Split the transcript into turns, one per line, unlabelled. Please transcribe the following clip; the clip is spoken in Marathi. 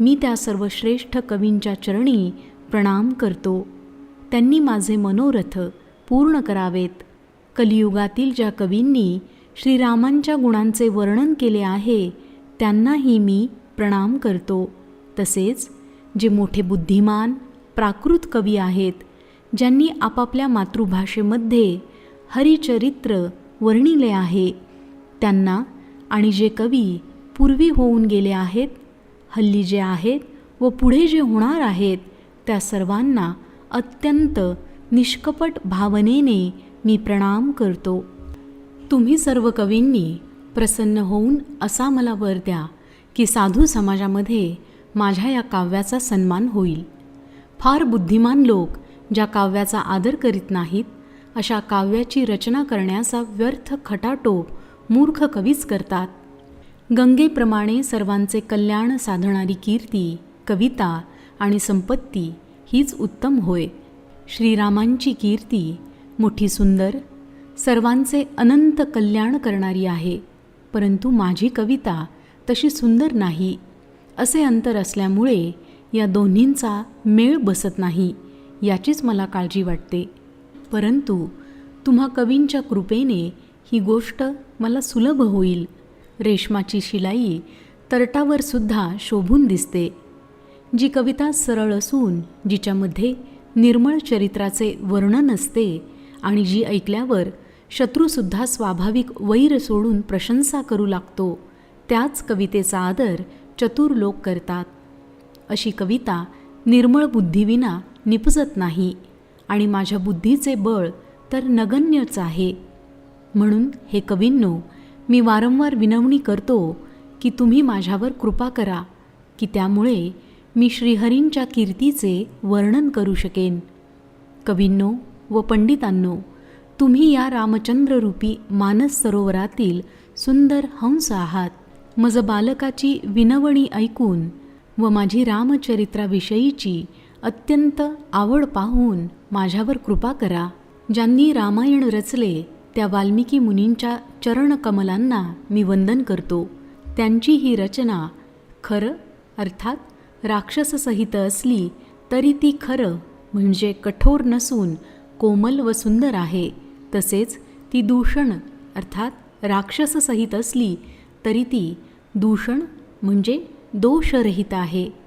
मी त्या सर्वश्रेष्ठ कवींच्या चरणी प्रणाम करतो. त्यांनी माझे मनोरथ पूर्ण करावेत. कलियुगातील ज्या कवींनी श्रीरामांच्या गुणांचे वर्णन केले आहे त्यांनाही मी प्रणाम करतो. तसेच जे मोठे बुद्धिमान प्राकृत कवी आहेत ज्यांनी आपापल्या मातृभाषेमध्ये हरिचरित्र वर्णिले आहे त्यांना आणि जे कवी पूर्वी होऊन गेले आहेत हल्ली जे आहेत व पुढे जे होणार आहेत त्या सर्वांना अत्यंत निष्कपट भावनेने मी प्रणाम करतो. तुम्ही सर्व कवींनी प्रसन्न होऊन असा मला वर द्या की साधू समाजामध्ये माझ्या या काव्याचा सन्मान होईल. फार बुद्धिमान लोक ज्या काव्याचा आदर करीत नाहीत अशा काव्याची रचना करण्याचा व्यर्थ खटाटोप मूर्ख कवीच करतात. गंगेप्रमाणे सर्वांचे कल्याण साधणारी कीर्ती कविता आणि संपत्ती हीच उत्तम होय. श्रीरामांची कीर्ती मोठी सुंदर सर्वांचे अनंत कल्याण करणारी आहे. परंतु माझी कविता तशी सुंदर नाही. असे अंतर असल्यामुळे या दोन्हींचा मेळ बसत नाही याचीच मला काळजी वाटते. परंतु तुम्हा कवींच्या कृपेने ही गोष्ट मला सुलभ होईल. रेशमाची शिलाई तरटावर सुद्धा शोभून दिसते. जी कविता सरळ असून जिच्यामध्ये निर्मळ चरित्राचे वर्णन असते आणि जी ऐकल्यावर शत्रूसुद्धा स्वाभाविक वैर सोडून प्रशंसा करू लागतो त्याच कवितेचा आदर चतुर लोक करतात. अशी कविता निर्मळ बुद्धीविना निपजत नाही आणि माझ्या बुद्धीचे बळ तर नगण्यच आहे. म्हणून हे कवींनो मी वारंवार विनवणी करतो की तुम्ही माझ्यावर कृपा करा की त्यामुळे मी श्रीहरींच्या कीर्तीचे वर्णन करू शकेन. कवींनो व पंडितांनो तुम्ही या रामचंद्ररूपी मानस सरोवरातील सुंदर हंस आहात. मज बालकाची विनवणी ऐकून व माझी रामचरित्राविषयीची अत्यंत आवड पाहून माझ्यावर कृपा करा. ज्यांनी रामायण रचले त्या वाल्मिकी मुनींच्या चरणकमलांना मी वंदन करतो. त्यांची ही रचना खरं अर्थात राक्षससहित असली तरी ती खरं म्हणजे कठोर नसून कोमल व सुंदर आहे. तसेच ती दूषण अर्थात राक्षससहित असली तरी ती दूषण म्हणजे दोषरहित आहे.